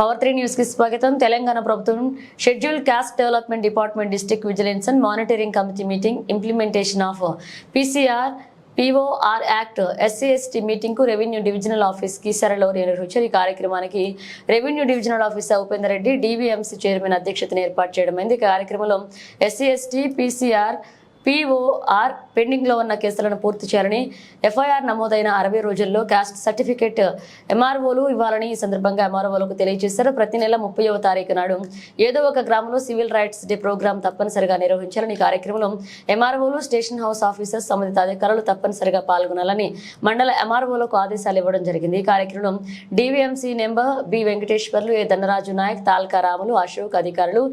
Power three న్యూస్కి స్వాగతం. తెలంగాణ ప్రభుత్వం schedule caste development department district vigilance and monitoring committee meeting implementation of PCR POR act SC ST మీటింగ్కు revenue divisional ఆఫీస్కి సరళ నిర్వహించారు ఈ కార్యక్రమానికి revenue divisional officer Upender Reddy DVMC chairman అధ్యక్షతను ఏర్పాటు చేయడమైంది ఈ కార్యక్రమంలో ఎస్సీ ఎస్టీ పీసీఆర్ పీఓఆర్ పెండింగ్లో ఉన్న కేసులను పూర్తి చేయాలని ఎఫ్ఐఆర్ నమోదైన అరవై రోజుల్లో క్యాస్ట్ సర్టిఫికేట్ ఎంఆర్ఓలు ఇవ్వాలని ఈ సందర్భంగా ఎంఆర్ఓలకు తెలియజేశారు. ప్రతి నెల ముప్పైవ తారీఖు నాడు ఏదో ఒక గ్రామంలో సివిల్ రైట్స్ డే ప్రోగ్రాం తప్పనిసరిగా నిర్వహించాలని ఈ కార్యక్రమంలో ఎంఆర్ఓలు స్టేషన్ హౌస్ ఆఫీసర్స్ సంబంధిత అధికారులు తప్పనిసరిగా పాల్గొనాలని మండల ఎంఆర్ఓలకు ఆదేశాలు ఇవ్వడం జరిగింది. ఈ కార్యక్రమంలో DVMC member B Venkateswarlu A Dhanaraju Naik తాల్కా Ramulu Ashok అధికారులు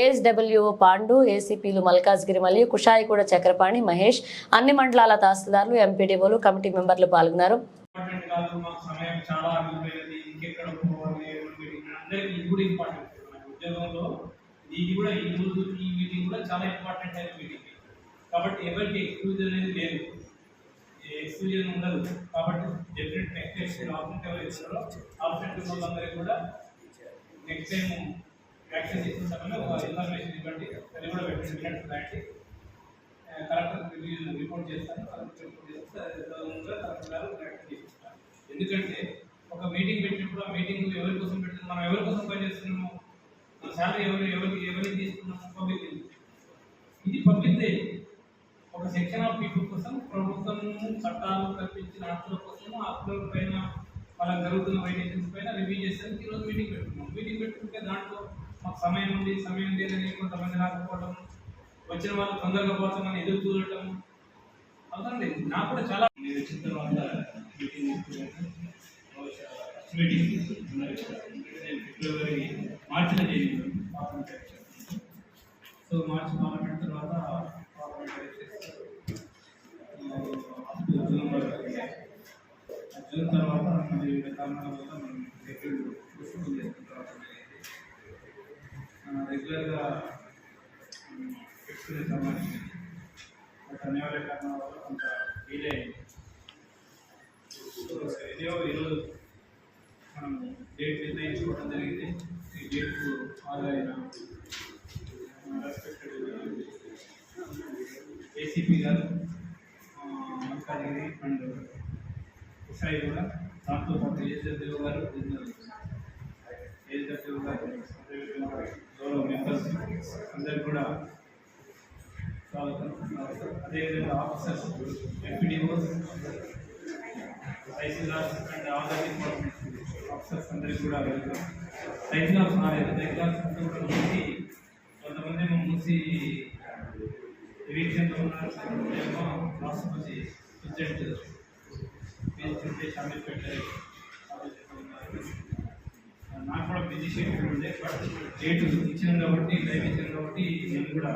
ఏఎస్డబ్ల్యూ పాండు ఏసీపీలు మల్కాజ్గిరి మల్లి కుషాయిగూడ చక్రపాణి మహేష్ అన్ని మండలాల తహసీల్దార్లు ఎంపీడీఓలు కమిటీ మెంబర్లు పాల్గొన్నారు. ఇది కూడా ఈ రోజు ఈ మీటింగ్ కూడా చాలా ఇంపార్టెంట్ అయిన మీటింగ్ కాబట్టి ఎవరికి ఎక్స్క్లూజన్ అనేది లేదు ఎక్స్క్లూజన్ ఉండదు కాబట్టి డెఫినెట్ నెక్స్ట్ నెక్స్ట్ ఆప్షన్ ఎవరు ఇస్తారో ఆప్షన్ వాళ్ళందరికీ కూడా నెక్స్ట్ టైం ఒక ఇన్ఫర్మేషన్ ఇవ్వండి అది కూడా పెట్టండి కలెక్టర్ రిపోర్ట్ చేస్తాను ఎందుకంటే ఒక మీటింగ్ పెట్టినప్పుడు ఆ మీటింగ్ ఎవరి కోసం పెడుతున్నాం మనం ఎవరి కోసం పనిచేస్తున్నాము? మన శాలరీ ఎవరు ఎవరికి ఎవరికి తీసుకున్నాము పబ్లిక్ ఇది పబ్లిక్దే ఒక సెక్షన్ ఆఫ్ పీపుల్ కోసం ప్రభుత్వం చట్టాలు కల్పించిన హక్కుల కోసం ఆ హక్కుల పైన వాళ్ళకి జరుగుతున్న వైలేషన్స్ పైన రివ్యూ చేసేందుకు ఈరోజు మీటింగ్ పెట్టుకున్నాం మీటింగ్ పెట్టుకుంటే దాంట్లో మాకు సమయం ఉంది సమయం లేదని కొంతమంది రాకపోవడం వచ్చిన వాళ్ళు తొందరగా పోతున్నాను ఎదురు చూడటం. అవసరం నాకు కూడా చాలా మీరు వచ్చిన తర్వాత మీటింగ్ మీటింగ్ ఫిబ్రవరి మార్చిలో జరిగింది సో మార్చి పార్లమెంట్ తర్వాత జూన్ వరకు జూన్ తర్వాత మరి కారణాల వల్ల మనం రెగ్యులర్ చేసుకున్న తర్వాత రెగ్యులర్గా పెట్టుకునే సంబంధించి బట్ అనివార్య కారణాల వల్ల కొంత డిలే అయింది సో ఇదేవో ఈరోజు మనం డేట్ నిర్ణయించుకోవడం జరిగింది ఈ డేట్కు హాజరైన రెస్పెక్టెడ్ ఏసీపీ గారు మల్కాజిగిరి అండ్ కుషాయి కూడా దాంతో పాటు ఏజెడ్ఓ గారు ఏజెడ్ఓ గారు అదేవిధంగా గౌరవ మెంబర్స్ అందరు కూడా స్వాగతం అదేవిధంగా officers FDOs tahsildars and Aadhaar department officers అందరికీ కూడా వెళ్తాం తహసీల్దార్స్ రాలేదు తహసీల్దార్స్ అందరూ కొంతమంది మూసి నిరీక్షణలో ఉన్నారు కొంతమందేమో రాష్ట్రపతి ప్రెసిడెంట్ పేరుంటే షామిల్ పెట్టారు నాకు కూడా బిజీ షెడ్యూల్ ఉండే బట్ డేట్ ఇచ్చాను కాబట్టి లైవ్ ఇచ్చాను కాబట్టి నేను కూడా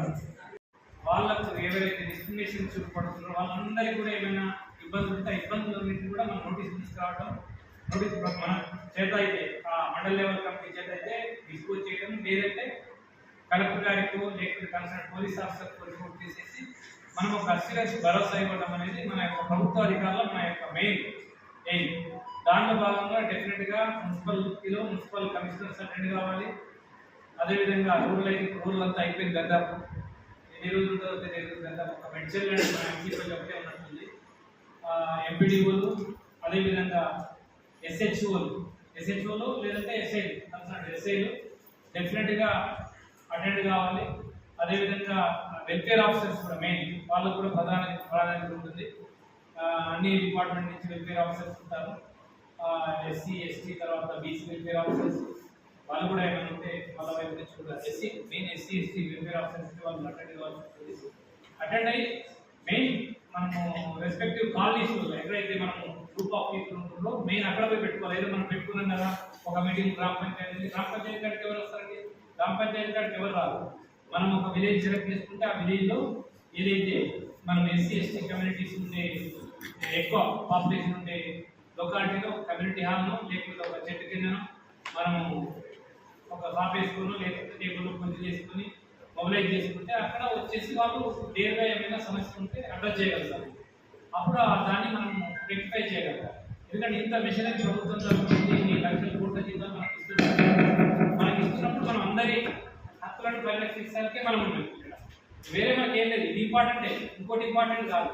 వాళ్ళకు ఎవరైతే డిస్క్రిమినేషన్ చూపడుతున్నారో వాళ్ళందరికీ కూడా ఏమైనా ఇబ్బందులు ఉంటే ఆ ఇబ్బందులన్నింటినీ కూడా మనం నోటీస్ తీసుకురావడం నోటీస్ మన చేత అయితే ఆ మండల లెవెల్ కమిటీ చేత అయితే డిస్పోజ్ చేయడం లేదంటే కలెక్టర్ గారికి లేకపోతే కన్సర్న్ పోలీస్ ఆఫీసర్కి రిపోర్ట్ చేసేసి మనం ఒక అస్యూరెన్స్ భరోసా ఇవ్వడం అనేది మన యొక్క ప్రభుత్వ అధికారుల మన యొక్క మెయిన్ ఎయిమ్ దానిలో భాగంగా డెఫినెట్గా మున్సిపల్లో మున్సిపల్ కమిషనర్స్ అటెండ్ కావాలి. అదేవిధంగా రూరల్ అయితే రూరల్ అంతా అయిపోయింది దాదాపు. ఎన్ని రోజుల తర్వాత తెలియదు. ఒక మెడ్చల్ అండ్ మన ఎంపీతో ఒకటే ఉన్నట్టుంది. ఎంపీడీఓలు అదేవిధంగా ఎస్హెచ్ఓలు. ఎస్హెచ్ఓలు లేదంటే ఎస్ఐలు. కన్సల్ట్ ఎస్ఐలు డెఫినెట్గా అటెండ్ కావాలి. అదేవిధంగా వెల్ఫేర్ ఆఫీసర్స్ కూడా మెయిన్ వాళ్ళకు కూడా ప్రధాన ప్రాధాన్యత ఉంటుంది. అన్ని డిపార్ట్మెంట్ నుంచి వెల్ఫేర్ ఆఫీసర్స్ ఉంటారు. ఎస్సీ ఎస్టీ తర్వాత బీసీ వెల్ఫేర్ ఆఫీసర్స్. వాళ్ళు కూడా ఏమైనా ఉంటే వాళ్ళ వైపు నుంచి కూడా SC main SC ST welfare officers వాళ్ళు అటెండ్ కావాల్సి అటెండ్ అయ్యి మెయిన్ మనము రెస్పెక్టివ్ కాలనీస్లో ఎక్కడైతే మనము గ్రూప్ ఆఫ్ పీపుల్ ఉంటుందో మెయిన్ అక్కడ పోయి పెట్టుకోవాలి. ఏదో మనం పెట్టుకున్నాం కదా ఒక మీటింగ్ గ్రామ పంచాయతీ గ్రామ పంచాయతీ కాడికి ఎవరు వస్తారండి? గ్రామ పంచాయతీ కాడికి ఎవరు రాదు మనం ఒక విలేజ్ సెలెక్ట్ చేసుకుంటే ఆ విలేజ్లో ఏదైతే మనం ఎస్సీ ఎస్టీ కమ్యూనిటీస్ ఉండే ఎక్కువ పాపులేషన్ ఉండే లొకాలిటీలో కమ్యూనిటీ హాల్ను లేకపోతే ఒక చెట్టు కిందనో మనము ఒక షాప్ వేసుకుని లేకపోతే టేబుల్ కొంచెం చేసుకుని మొబిలైజ్ చేసుకుంటే అక్కడ వచ్చేసి వాళ్ళు నేరుగా ఏమైనా సమస్య ఉంటే అడ్రస్ చేయగలుగుతారు. అప్పుడు ఆ దాన్ని మనం రెక్టిఫై చేయగలుగుతాం. ఎందుకంటే ఇంత మిషనరీ ప్రభుత్వం తరఫు నుంచి ఇన్ని లక్షల కోట్ల జీతం మనకి ఇస్తున్నారు అందరి హక్కులను ఇస్తానికే మనం ఉన్నాం వేరే మనకి ఏం లేదు ఇది ఇంపార్టెంటే ఇంకోటి ఇంపార్టెంట్ కాదు.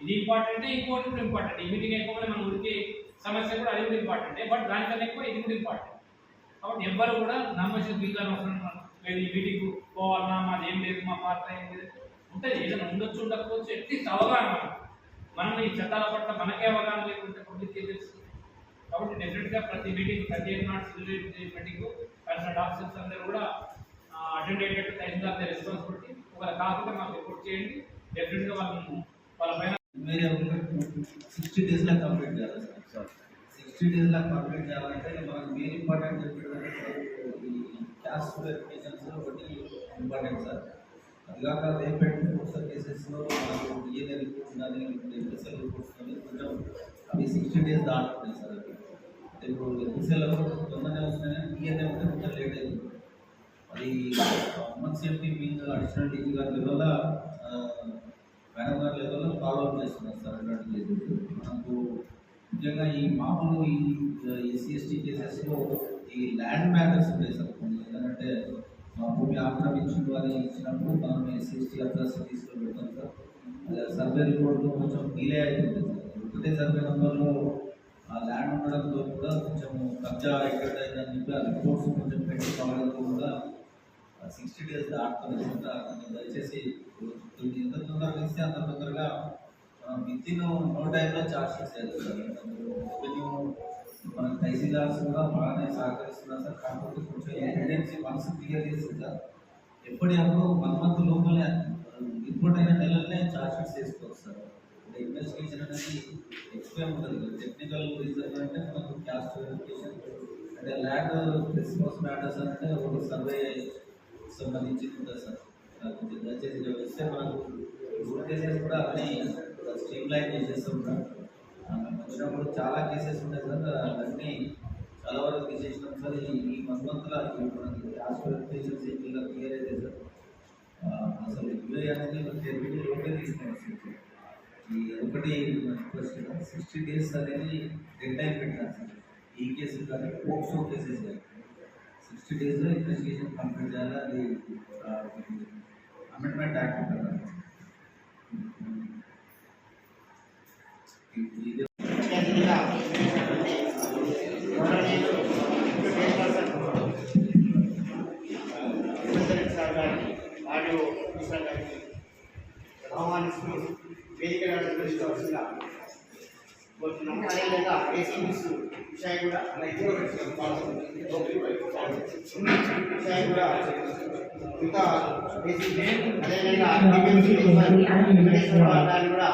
ఇది ఇంపార్టెంటే ఇంకోటి కూడా ఇంపార్టెంట్ ఈ మీటింగ్ అయిపోగానే మన సమస్య కూడా అది కూడా ఇంపార్టెంటే బట్ దానికన్నా ఎక్కువ ఇది కూడా ఇంపార్టెంట్ కాబట్టి ఎవ్వరు కూడా ఫీల్ అవసరం లేదు ఈ మీటింగ్ పోవాలన్నా మాది ఏం లేదు మా పాత్ర ఏం లేదు. ఉంటుంది ఏదైనా ఉండొచ్చు ఉండకపోవచ్చు అట్లీస్ట్ అవగాహన మనకు. మనం ఈ చట్టాల పట్ల మనకే అవగాహన లేకుంటే పబ్లిక్ తెలుస్తుంది కాబట్టి డెఫినెట్గా ప్రతి మీటింగ్ ప్రతి నాట్ మీటింగ్ కన్సల్ట్ ఆఫీసర్స్ అందరూ కూడా అటెండ్ అయ్యేటట్టు తహసీల్దార్ రెస్పాన్సిబిలిటీ ఒకవేళ కాకపోతే మాకు రిపోర్ట్ చేయండి. డెఫినెట్గా వాళ్ళని వాళ్ళ పైన వేరే సిక్స్టీ డేస్లో కంప్లీట్ చేయాలి సార్. సిక్స్టీ డేస్లో కంప్లీట్ చేయాలంటే మనకు మెయిన్ ఇంపార్టెంట్ చెప్పేది ఈ క్యాస్ట్ వెరిఫికేషన్స్ ఒకటి ఇంపార్టెంట్ సార్ అది కాక రేపెంట్ ఒకసారి కేసెస్లో మనకు డిఎన్ఏ రిపోర్ట్స్ కానీ ఎఫ్ఎస్ఎల్ రిపోర్ట్స్ కానీ కొంచెం అవి సిక్స్టీ డేస్ దాటుతున్నాయి సార్ అవి అంటే ఇప్పుడు ఎఫ్ఎస్ఎల్ తొందరనే వస్తున్నాయి డిఎన్ఏ ఉంటే కొంచెం లేట్ అయింది అది women safety wing additional DG గారి లెవెల్ మేడం గారి లెవెల్లో ఫాలో అప్ చేస్తున్నారు సార్ అటువంటి కేసెస్ మనకు ముఖ్యంగా ఈ మామూలు ఈ ఎస్సీ ఎస్టీ కేసెస్లో ఈ ల్యాండ్ మ్యాటర్స్ ఉంటాయి సార్. ఏంటంటే మా భూమి ఆక్రమించిన వారి ఇచ్చినప్పుడు మనం సిక్స్టీ ఎస్టీ అడ్రస్ తీసుకొని పెడతాం సార్. సర్వే రిపోర్ట్లో కొంచెం డిలే అవుతుంది సార్. ఒకటే సర్వే నెంబర్లో ఆ ల్యాండ్ ఉండడంతో కూడా కొంచెం కబ్జా ఎక్కడ అయిందని చెప్పి ఆ రిపోర్ట్స్ కొంచెం పెట్టి కావడంతో కూడా సిక్స్టీ డేస్ దాటుతుంది సార్. దయచేసి ఎంత తొందరగా ఇస్తే అంత తొందరగా విత్ ఇన్ నో టైంలో చార్జ్ చేసేది సార్. రెవెన్యూ మన తహసీల్దార్స్ కూడా బాగానే సహకరిస్తున్నారు సార్ కాకపోతే కొంచెం ఎవిడెన్స్ మనసు క్లియర్ చేసింది సార్ ఎప్పటికప్పుడు వన్ మంత్ లోపలే రిపోర్ట్ అయిన నెలలనే చార్జ్ షీట్స్ చేసుకోవచ్చు సార్ అంటే ఇన్వెస్టిగేషన్ అనేది ఎక్స్ప్లెయిన్ ఉంటుంది టెక్నికల్ రీజన్ అంటే మనకు క్యాస్ట్ వెరిఫికేషన్ అంటే ల్యాండ్ క్రిస్మస్ మ్యాటర్స్ అంటే ఒక సర్వే సంబంధించి ఉంటుంది సార్ నాకు కొంచెం దయచేసి ఇక్కడ వస్తే మనకు రూల్ కేసెస్ కూడా అన్నీ స్ట్రీమ్ లైన్ చేసేస్తాం సార్ ఆ, మేము వచ్చినప్పుడు చాలా కేసెస్ ఉన్నాయి సార్. అవన్నీ చాలా వరకు తీసేసినాం సార్. ఈ ఈ వన్ మంత్లో మనకి క్యాస్ట్ వెరిఫికేషన్స్ ఇలా క్లియర్ అయితే సార్. ఆ, అసలు యూఏ అనేది మన టెరిటరీ లోపే తీసుకుని వస్తుంది సార్ ఈ ఒకటి రిక్వెస్ట్ సిక్స్టీ డేస్ అనేది డెడ్ టైం పెట్టారు సార్. ఈ కేసులు కానీ పోక్సో కేసెస్ కానీ. సిక్స్టీ డేస్లో ఇన్వెస్టిగేషన్ కంప్లీట్ చేయాలి. అది అమెండ్మెంట్ యాక్ట్ కదా అదేవిధంగా ఏసీబీస్ విషయం కూడా ఇంకా అదేవిధంగా వెంకటేశ్వర కూడా